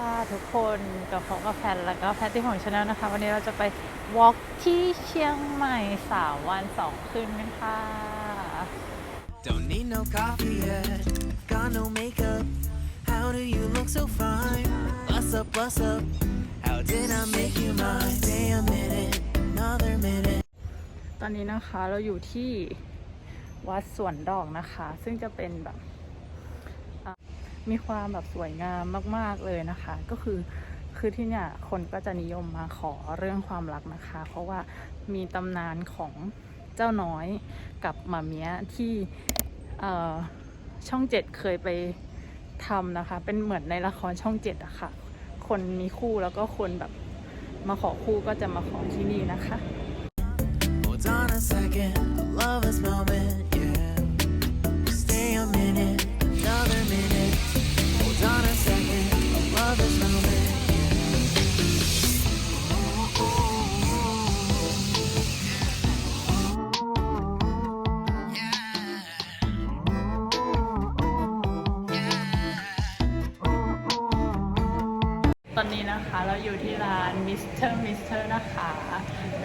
ค่ะทุกคนกับพบกับแพนแล้วก็แพทที่ของชาแนลนะคะ วันนี้เราจะไปวอล์กที่เชียงใหม่สามวันสองคืนกันค่ะ Don't need no coffee yet. Got no makeup. How do you look so fine? Bust up, bust up. How did I make you mine? Stay a minute, another minute. ตอนนี้นะคะเราอยู่ที่วัดสวนดอกนะคะ ซึ่งจะเป็นแบบอะ มีความแบบสวยงามมาก ๆเลยนะคะ ก็คือคือที่เนี่ยคนก็จะนิยมมาขอเรื่องความรักนะคะ เพราะว่ามีตำนานของเจ้าน้อยกับหมาเมียที่เอ่อช่องเจ็ดเคยไปทำนะคะ เป็นเหมือนในละครช่องเจ็ดอะค่ะ คนมีคู่แล้วก็คนแบบมาขอคู่ก็จะมาขอที่นี่นะคะ Hold on a second, love this moment,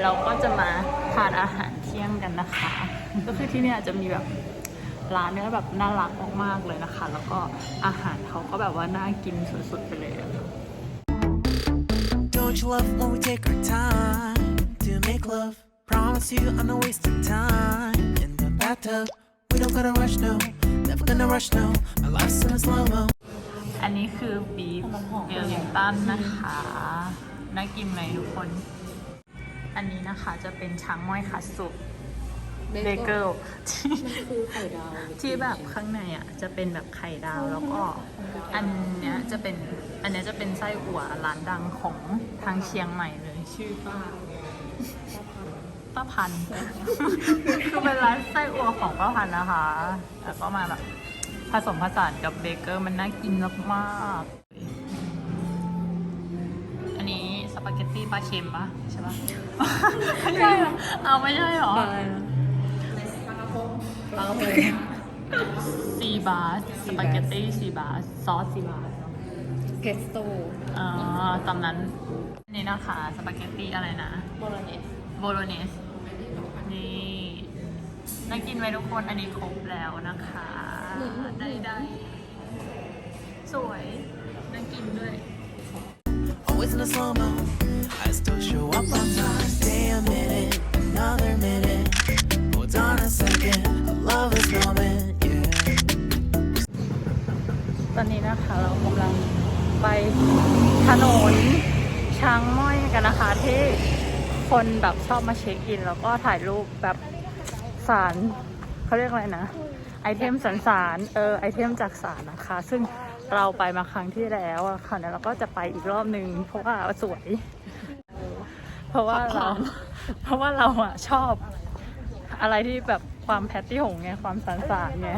เราก็จะมาทานอาหารเที่ยงกันนะคะ ก็คือที่เนี่ยจะมีแบบร้านเนี้ยแบบน่ารักมากๆเลยนะคะ แล้วก็อาหารเขาก็แบบว่าน่ากินสุดๆไปเลยอะ Don't you love when we take our time to make love? Promise you I'm not wasting time in the bathtub. We don't gotta rush, no. Never gonna rush, no. My life's in a slow mo. อันนี้คือบีฟเวลลิงตันนะคะ น่ากินไหมทุกคน อันนี้นะคะจะเป็นช้างม้อยคัตสุเบเกิลที่คือไข่ดาวที่แบบข้างในอะจะเป็นแบบไข่ดาวแล้วก็ อันเนี้ยจะเป็นอันเนี้ยจะเป็นไส้อั่วร้านดังของทางเชียงใหม่เลย ชื่อป้าป้าพันธุ์คือเป็นร้านไส้อั่วของป้าพันธุ์นะคะ แล้วก็มาแบบผสมผสานกับเบเกอร์มันน่ากินมากๆ ปาเกตตี้ปลาเค็มปะใช่ปะไม่ใช่เหรอเอาไม่ใช่เหรอปลาปลากระพงปลากระพงซีบาสสปาเกตตี้ซีบาสซอสซีบาสเพสโต้อ่าตำนั้นนี่นะคะสปาเกตตี้อะไรนะโบโลเนสโบโลเนสนี่น่ากินไหมทุกคนอันนี้ครบแล้วนะคะได้ได้ๆสวยน่ากินด้วย Always in a slow mo. I still show up on time. Stay a minute, another minute. Hold on a second. I love this moment, yeah. ตอนนี้นะคะเรากำลังไปถนนช้างม้อยกันนะคะ ที่คนแบบชอบมาเช็คอิน แล้วก็ถ่ายรูปแบบสารเขาเรียกอะไรนะ ไอเทมสันสารเออไอเทมจากสารนะคะ ซึ่ง เราไปมาครั้งที่แล้วอะค่ะแล้วเราก็จะไปอีกรอบนึง เพราะว่าสวย เพราะว่าเรา เพราะว่าเราอะชอบ อะไรที่แบบความแพตตี้หงไงความสารสารไง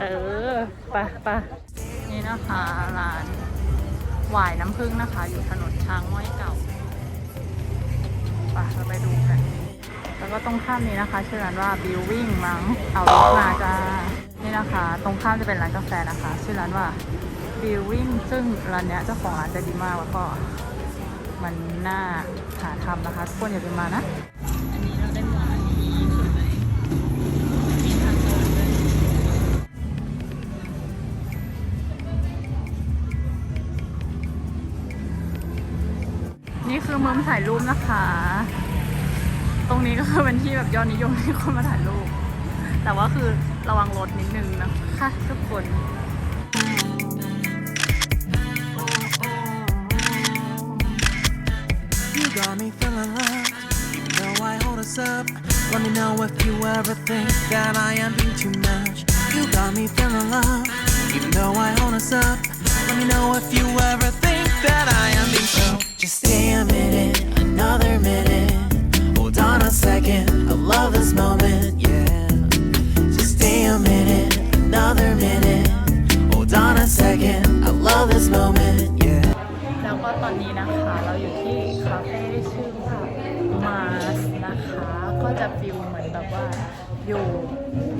เออไปไปนี่นะคะร้านหวายน้ำผึ้งนะคะ อยู่ถนนช้างม้อยเก่าไปเราไปดูกัน แล้วก็ตรงข้ามนี้นะคะชื่อร้านว่า Building มั้งเอารถมาจ้านี่นะคะ ตรงข้ามจะเป็นร้านกาแฟนะคะ ชื่อร้านว่า Building ซึ่งร้านเนี้ยเจ้าของร้านใจดีมากแล้วก็มันน่าหาทำนะคะทุกคนอย่าลืมมานะ อันนี้เราได้มาที่สุดเมีทางเดินด้วยนี่คือมุมถ่ายรูปนะคะ ตรงนี้ก็คือเป็นที่แบบยอดนิยมที่คนมาถ่ายรูป แต่ว่าคือระวังรถนิดนึงนะคะทุกคน got me feeling loved. You know I hold us up. Let me know if you ever think that I am being too much. You got me feeling loved. Even though I hold us up. Let me know if you ever think that I am being so. Just stay a minute, another minute. Hold on a second. I love this moment, yeah. Just stay a minute, another minute. Hold on a second. I love this moment, yeah. แล้วก็ตอนนี้นะคะเรา จะฟิลเหมือนแบบว่าอยู่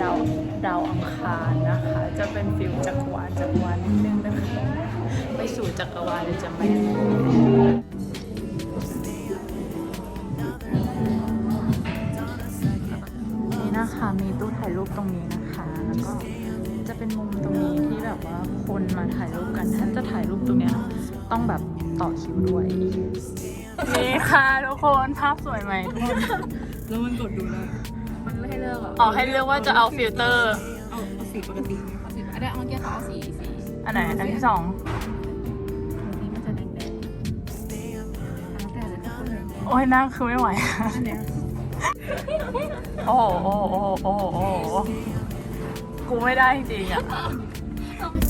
ดาวดาวอังคารนะคะ จะเป็นฟิลจักรวาลจักรวาลนิดนึงนะคะไปสู่จักรวาลเลยจะไม่นี่นะคะมีตู้ถ่ายรูปตรงนี้นะคะ แล้วก็จะเป็นมุมตรงนี้ที่แบบว่าคนมาถ่ายรูปกันท่านจะถ่ายรูปตรงเนี้ยต้องแบบต่อคิวด้วย นี่ค่ะทุกคนภาพสวยไหมทุกคนแล้วมันกดดูได้มันไม่ให้เลือกอะอ๋อให้เลือกว่าจะเอาฟิลเตอร์ เอาเอาสีปกติเอาสีอันนี้เอาเมื่อกี้เขาเอาสีสีอันไหนอันที่สองสีมันจะแดงแดงแล้วแต่เลยทุกคนเลยโอ้ยหน้าคือไม่ไหว อันเนี้ยโอ้โหโอ้โหโอ้โหโอ้โหกูไม่ได้จริงๆอะ Stay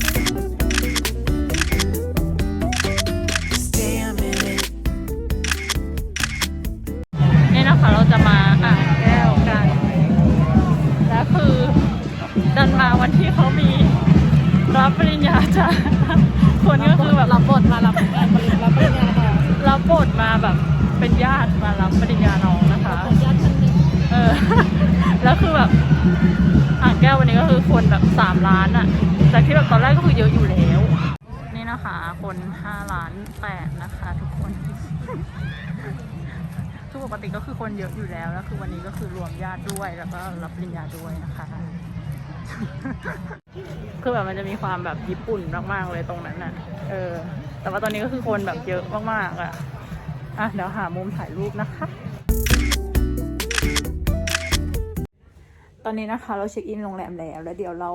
นี่นะคะ เราจะมาอ่างแก้วกัน และคือดันมาวันที่เขามีรับปริญญาจ้ะคนก็คือแบบรับบทมารับงานมารับปริญญาต่อรับบทมาแบบเป็นญาติมารับปริญญาน้องนะคะญาติท่านหนึ่งเออแล้วคือแบบอ่างแก้ววันนี้ก็คือคนแบบสามล้านอะจากที่แบบตอนแรกก็คือเยอะอยู่แล้ว นี่นะคะ คนห้าล้านแปดนะคะ ทุกคน ทุก ปกติก็คือคนเยอะอยู่แล้วแล้วคือวันนี้ก็คือรวมญาติด้วยแล้วก็รับปริญญาด้วยนะคะ คือแบบมันจะมีความแบบญี่ปุ่นมากๆเลยตรงนั้นน่ะ เออ แต่ว่าตอนนี้ก็คือคนแบบเยอะมากๆอะอะเดี๋ยวหามุมถ่ายรูปนะคะ ตอนนี้นะคะเราเช็คอินโรงแรมแล้ว แล้วเดี๋ยวเรา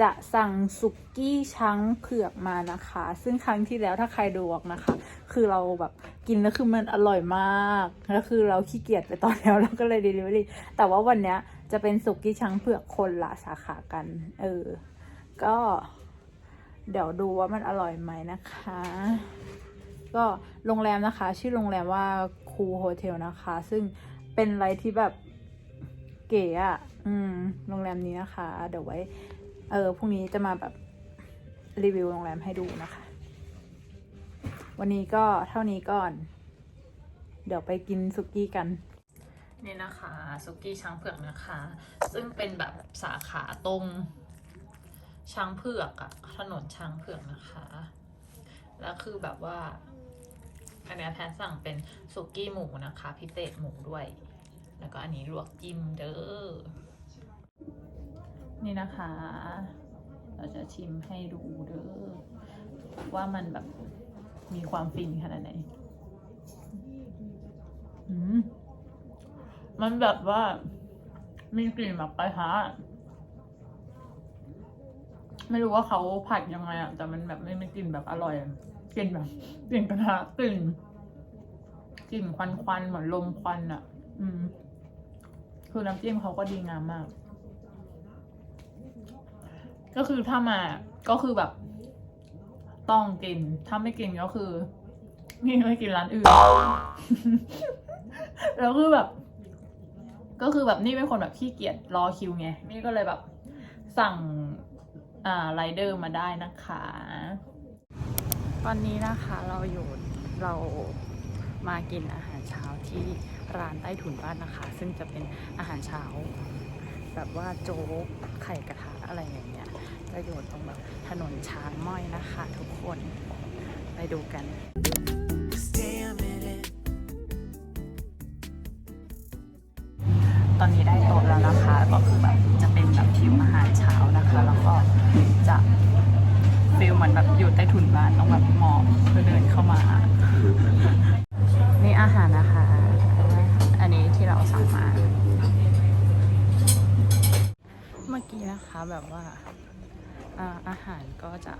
จะสั่งสุกี้ช้างเผือกมานะคะ ซึ่งครั้งที่แล้วถ้าใครดูออกนะคะ คือเราแบบกินแล้วคือมันอร่อยมากแล้วคือเราขี้เกียจไปตอนแล้วเราก็เลย delivery แต่ว่าวันเนี้ยจะเป็นสุกี้ช้างเผือกคนละสาขากัน เออ ก็เดี๋ยวดูว่ามันอร่อยไหมนะคะ ก็โรงแรมนะคะ ชื่อโรงแรมว่าคูโฮเทลนะคะ ซึ่งเป็นอะไรที่แบบเก๋อะ อืม โรงแรมนี้นะคะ เดี๋ยวไว้ เออพรุ่งนี้จะมาแบบรีวิวโรงแรมให้ดูนะคะ วันนี้ก็เท่านี้ก่อน เดี๋ยวไปกินสุกี้กันนี่นะคะสุกี้ช้างเผือกนะคะ ซึ่งเป็นแบบสาขาตรงช้างเผือกอะถนนช้างเผือกนะคะ แล้วคือแบบว่าอันนี้แพนสั่งเป็นสุกี้หมูนะคะ พิเศษหมูด้วย แล้วก็อันนี้ลวกจิ้มเด้อ นี่นะคะ เราจะชิมให้ดูเด้อว่ามันแบบมีความฟินขนาดไหนมมันแบบว่า มีกลิ่นแบบปลาท้าไม่รู้ว่าเขาผัดยังไงอะแต่มันแบบไม่ไม่กลิ่นแบบอร่อยกลิ่นแบบกลิ่นกระทะกลิ่นกลิ่นควันควันเหมือนลมควันอะอืม คือน้ำจิ้มเขาก็ดีงามมาก ก็คือถ้ามาก็คือแบบต้องกิน ถ้าไม่กินก็คือนี่ไม่กินร้านอื่น แล้วคือแบบ ก็คือแบบนี่เป็นคนแบบขี้เกียจรอคิวไง นี่ก็เลยแบบสั่งอ่าไรเดอร์มาได้นะคะ ตอนนี้นะคะเราอยู่เรามากินอาหารเช้าที่ร้านใต้ถุนบ้านนะคะ ซึ่งจะเป็นอาหารเช้า แบบว่าโจ๊กไข่กระทะ อะไรอย่างเงี้ยจะอยู่ตรงแบบถนนช้างม้อยนะคะทุกคนไปดูกัน Stay a minute. ตอนนี้ได้โต๊ะแล้วนะคะก็คือแบบจะเป็นแบบทิวอาหารเช้านะคะ แล้วก็จะฟีลเหมือนแบบอยู่ใต้ถุนบ้านต้องแบบมองเพื่อเดินเข้ามานี่อา อกี้นะคะแบบว่าอาหารก็จะ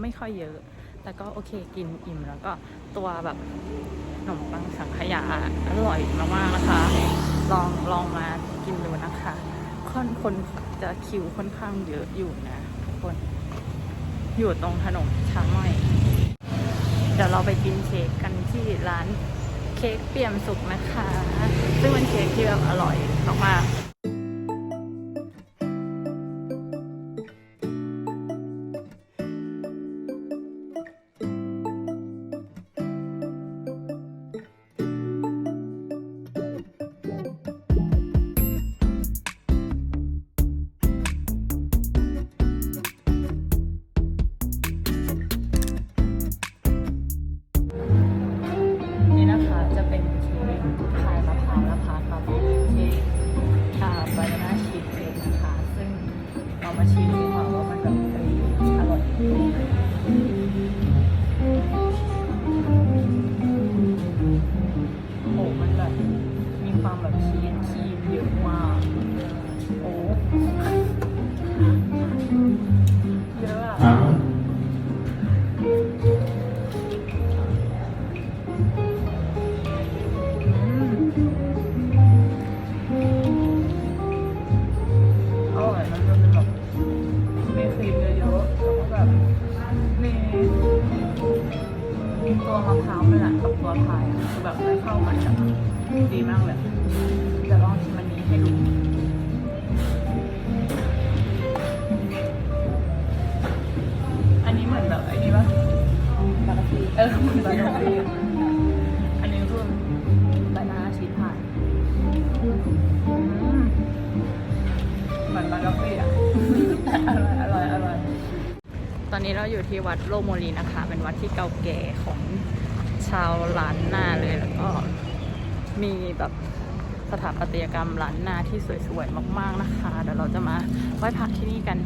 ไม่ค่อยเยอะ แต่ก็โอเคกินอิ่มแล้วก็ตัวแบบขนมปังสังขยาอร่อยมากๆนะคะ ลองลองมากินดูนะคะค่อนคนจะคิวค่อนข้างเยอะอยู่นะทุกคนอยู่ตรงถนนช้างม้อยเดี๋ยวเราไปกินเค้กกันที่ร้านเค้กเปี่ยมสุกนะคะ ซึ่งเป็นเค้กที่แบบอร่อยมากๆ เออเหมือนบานาฟีอันนี้คือบานาชีพายเหมือนบานาฟีอะอร่อยอร่อยอร่อยตอนนี้เราอยู่ที่วัดโลโมลีนะคะ เป็นวัดที่เก่าแก่ของชาวล้านนาเลยแล้วก็มีแบบสถาปัตยกรรมล้านนาที่สวยๆมาก ๆนะคะเดี๋ยวเราจะมาไหว้พระที่นี่กัน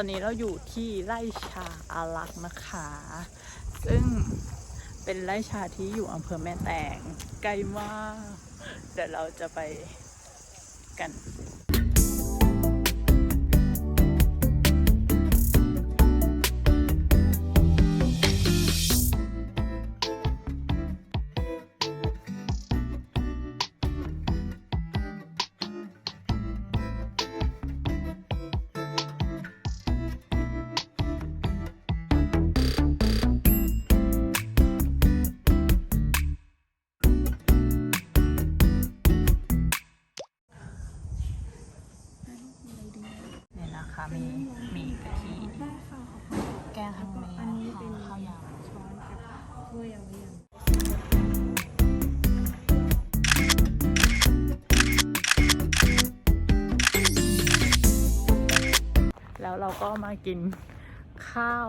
อนนี้เราอยู่ที่ไร่ชาอารักษ์นะคะ ซึ่งเป็นไร่ชาที่อยู่อำเภอแม่แตงไกลมาก เดี๋ยวเราจะไปกัน เราก็มากินข้าว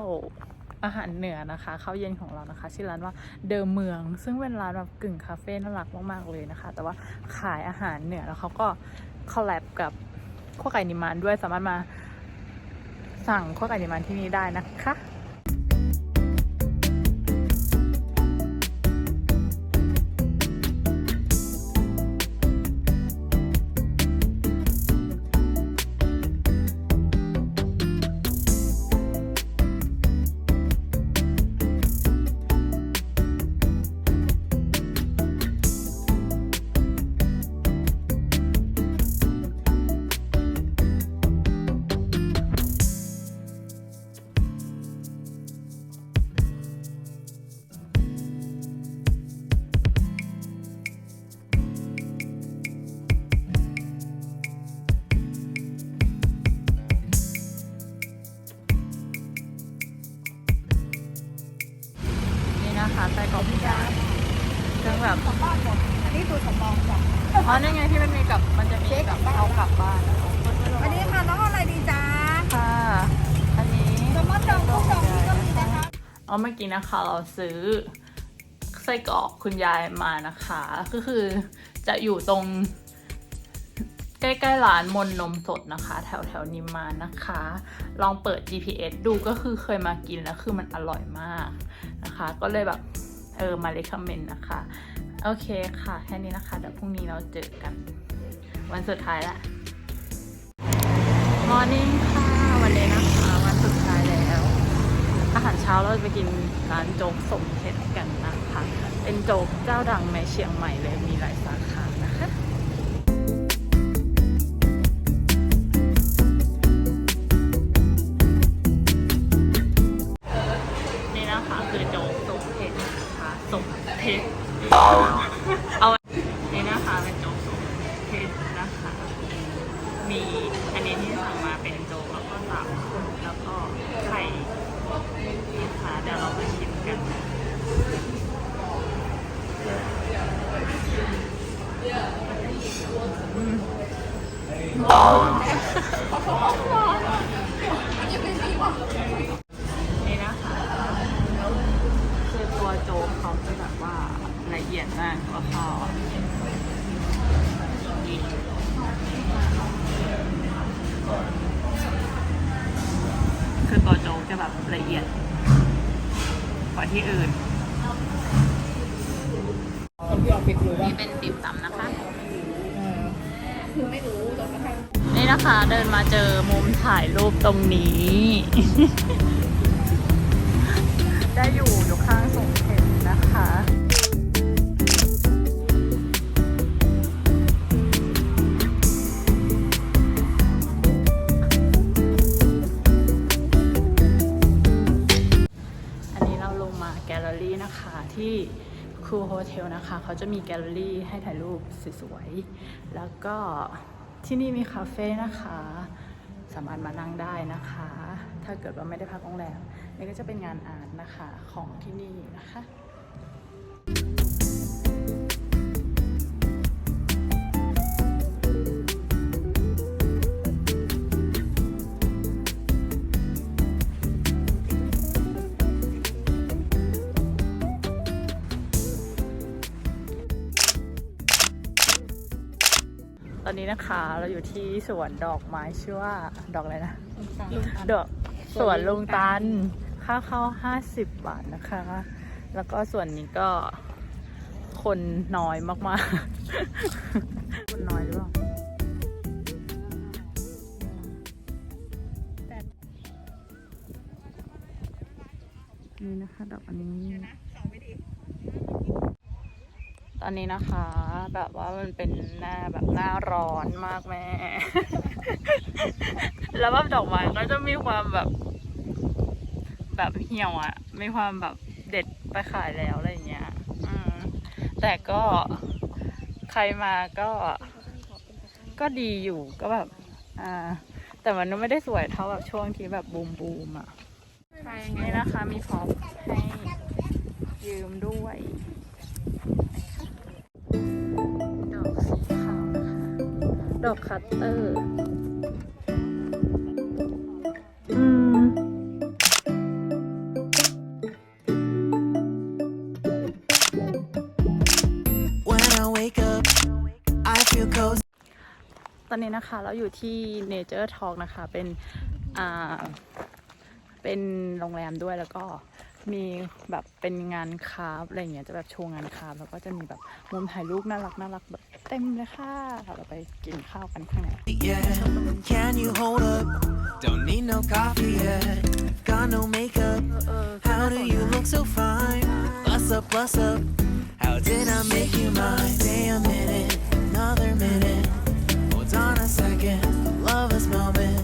อาหารเหนือนะคะข้าวเย็นของเรานะคะชื่อร้านว่าเดิมเมือง ซึ่งเป็นร้านแบบกึ่งคาเฟ่น่ารักมากๆเลยนะคะ แต่ว่าขายอาหารเหนือแล้วเขาก็คอลแลบกับข้าวไก่นิมานด้วยสามารถมาสั่งข้าวไก่นิมานที่นี่ได้นะคะ อ๋อเมื่อกี้นะคะเราซื้อไส้กรอกคุณยายมานะคะ ก็คือจะอยู่ตรงใกล้ๆร้านมนนมสดนะคะ แถวแถวๆนิมมานนะคะ ลองเปิด GPS ดูก็คือเคยมากินแล้วคือมันอร่อยมากนะคะ ก็เลยแบบเออมาเลคอมเมนต์นะคะ โอเคค่ะ แค่นี้นะคะ เดี๋ยวพรุ่งนี้เราเจอกัน วันสุดท้ายละมอร์นิ่งค่ะ วันนี้นะคะ วันสุดท้ายแล้ว อาหารเช้าเราจะไปกินร้านโจ๊กสมเพชรกันนะคะ เป็นโจ๊กเจ้าดังในเชียงใหม่เลยมีหลายสาขานะคะนี่นะคะคือโจ๊กสมเพชรนะคะสมเพชรเอานี่นะคะเป็นโจ๊กสมเพชรนะคะมี จะแบบละเอียดกว่าที่อื่น นี่เป็นติ่มซำนะคะ นี่นะคะเดินมาเจอมุมถ่ายรูปตรงนี้ ได้อยู่อยู่ข้างสงเข็มนะคะ ที่ครูโฮเทลนะคะ เขาจะมีแกลเลอรี่ให้ถ่ายรูปสวยๆ แล้วก็ที่นี่มีคาเฟ่นะคะ สามารถมานั่งได้นะคะ ถ้าเกิดว่าไม่ได้พักโรงแรมนี่ก็จะเป็นงานอาร์ตนะคะของที่นี่นะคะ อนนี้นะคะเราอยู่ที่สวนดอกไม้ชื่อว่าดอกอะไรนะ ดอกสวนลุงตัน ค่าเข้าห้าสิบบาทนะคะ แล้วก็ส่วนนี้ก็คนน้อยมากๆ คนน้อยหรือเปล่านี่นะคะดอกอันนี้ ตอนนี้นะคะ แบบว่ามันเป็นหน้าแบบหน้าร้อนมากแม่ แล้วแบบดอกไม้ก็จะมีความแบบ แบบเหี่ยวอะมีความแบบเด็ดไปขายแล้วอะไรอย่างเงี้ย อืม แต่ก็ใครมาก็ ก็ดีอยู่ก็แบบ อ่า แต่มันไม่ได้สวยเท่าแบบช่วงที่แบบบูมบูมอะนี่นะคะมีพร็อพให้ยืมด้วย ดอกคัตเตอร์อืมตอนนี้นะคะเราอยู่ที่ Nature Talk นะคะ เป็น อ่า เป็นโรงแรมด้วยแล้วก็ มีแบบเป็นงานคราฟต์อะไรอย่างเงี้ยจะแบบโชว์งานคราฟต์แล้วก็จะมีแบบมุมถ่ายรูปน่ารักน่ารักแบบเต็มเลยค่ะเราไปกินข้าวกันข้างใน Yeah, can you hold up? Don't need no coffee yet. Got no makeup. How do you look so fine? Bust up, bust up. How did I make you mine? Stay a minute, another minute. Hold on a second. Love this moment,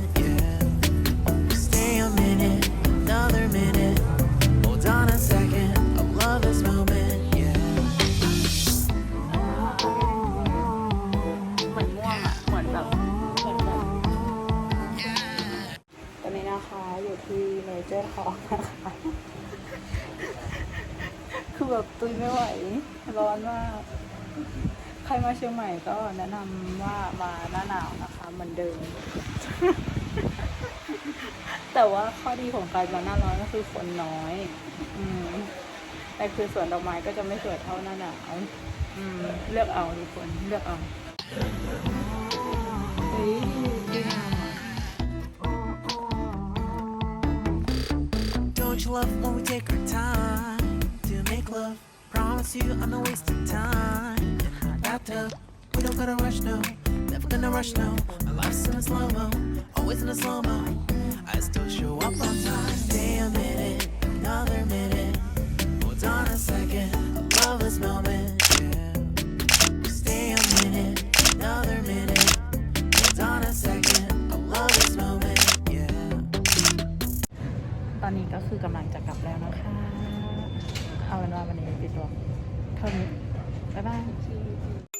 แบบตุยไม่ไหว ร้อนมาก ใครมาเชียงใหม่ก็แนะนำว่ามาหน้าหนาวนะคะเหมือนเดิม แต่ว่าข้อดีของการมาหน้าร้อนก็คือคนน้อย อืมแต่คือสวนดอกไม้ก็จะไม่สวยเท่าหน้าหนาวอืม เลือกเอาทุกคนเลือกเอาเฮ้ยดีงามอะ Don't you love when we take our time make love? Promise you I'm not wasting time. In my bathtub, we don't gotta rush, no. Never gonna rush, no. My life's in a slow mo, always in a slow mo. I still show up on time. Stay a minute, another minute. Hold on a second, I love this moment, yeah. Stay a minute, another minute. Hold on a second, I love this moment, yeah. ตอนนี้ก็คือกำลังจะกลับแล้วนะคะ เอาเป็นว่าวันนี้ติดตัวเท่านี้บ๊ายบาย